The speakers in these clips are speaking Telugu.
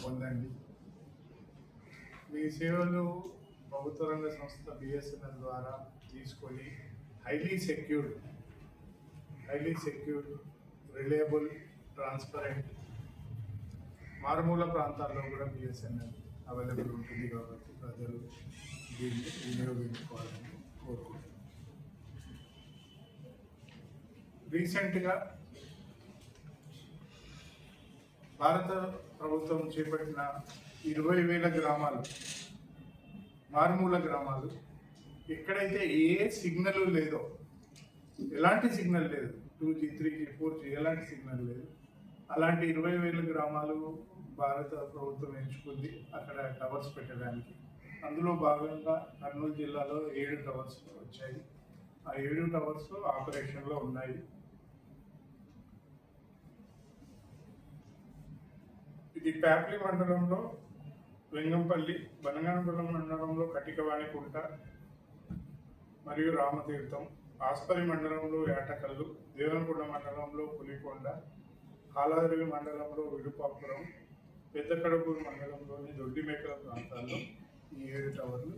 పొందండి. మీ సేవలు ప్రభుత్వ రంగ సంస్థ బిఎస్ఎన్ఎల్ ద్వారా తీసుకొని highly secured highly secure reliable transparent మారుమూల ప్రాంతాల్లో కూడా బిఎస్ఎన్ఎల్ అవైలబుల్ ఉంటుంది కాబట్టి ప్రజలు దీన్ని వినియోగించుకోవాలని కోరుకుంటున్నాను. రీసెంట్గా భారత ప్రభుత్వం చేపట్టిన ఇరవై వేల గ్రామాలు మారుమూల గ్రామాలు ఎక్కడైతే ఏ సిగ్నల్ లేదో ఎలాంటి సిగ్నల్ లేదు. Two G three G four G ఎలాంటి సిగ్నల్ లేదు. అలాంటి ఇరవై వేల గ్రామాలు భారత ప్రభుత్వం ఎంచుకుంది అక్కడ టవర్స్ పెట్టడానికి. అందులో భాగంగా కర్నూలు జిల్లాలో ఏడు టవర్స్ వచ్చాయి. ఆ ఏడు టవర్స్ ఆపరేషన్లో ఉన్నాయి. ఇది ప్యాప్లి మండలంలో వెంగంపల్లి బనగానపురం మండలంలో కటికవాణికుంట మరియు రామతీర్థం. ఆస్పరి మండలంలో ఏటకల్లు దేవనకొండ మండలంలో పులికొండ కాలాద్రి మండలంలో విడుపాపురం పెద్ద మండలంలోని దొడ్డిమేకల ప్రాంతాల్లో ఈ ఏడు టవర్లు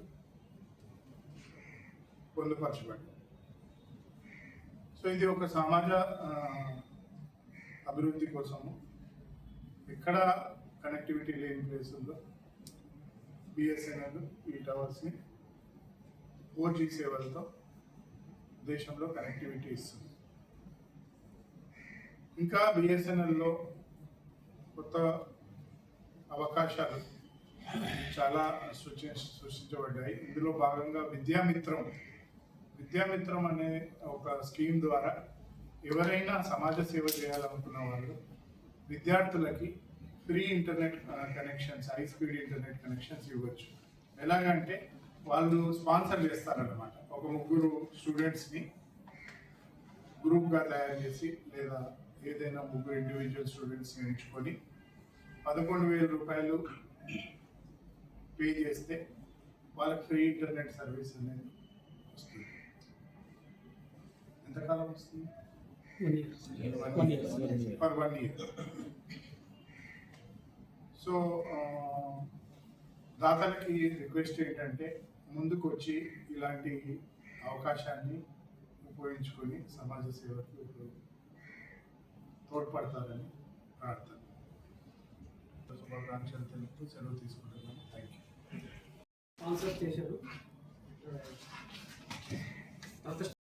పొందుపరచబడ్డాయి. సో ఇది ఒక సమాజ అభివృద్ధి కోసము. ఎక్కడ కనెక్టివిటీ లేని ప్లేసుల్లో బిఎస్ఎన్ఎల్ ఈ టవర్స్ని ఫోర్ జీ సేవలతో దేశంలో కనెక్టివిటీ ఇస్తుంది. ఇంకా బిఎస్ఎన్ఎల్లో కొత్త అవకాశాలు చాలా సృష్టి సృష్టించబడ్డాయి. ఇందులో భాగంగా విద్యామిత్రం. విద్యామిత్రం అనే ఒక స్కీమ్ ద్వారా ఎవరైనా సమాజ సేవ చేయాలనుకున్న వాళ్ళు విద్యార్థులకి free internet connections high speed internet connections ఇవ్వచ్చు. ఎలాగంటే వాళ్ళు స్పాన్సర్ చేస్తారన్నమాట. ఒక ముగ్గురు స్టూడెంట్స్ని గ్రూప్గా తయారు చేసి లేదా ఏదైనా ముగ్గురు ఇండివిజువల్ స్టూడెంట్స్ని ఎంచుకొని పదకొండు వేల రూపాయలు పే చేస్తే వాళ్ళకి ఫ్రీ ఇంటర్నెట్ సర్వీస్ అనేది వస్తుంది. ఎంతకాలం వస్తుంది? ఫర్ వన్ ఇయర్ సో దాతలకి రిక్వెస్ట్ ఏంటంటే ముందుకు వచ్చి ఇలాంటి అవకాశాన్ని ఉపయోగించుకొని సమాజ సేవకు తోడ్పడతారని ప్రార్థన. శుభాకాంక్షలు తెలుపుతూ సెలవు తీసుకుంటున్నాను. థ్యాంక్ యూ స్పాన్సర్ చేశారు.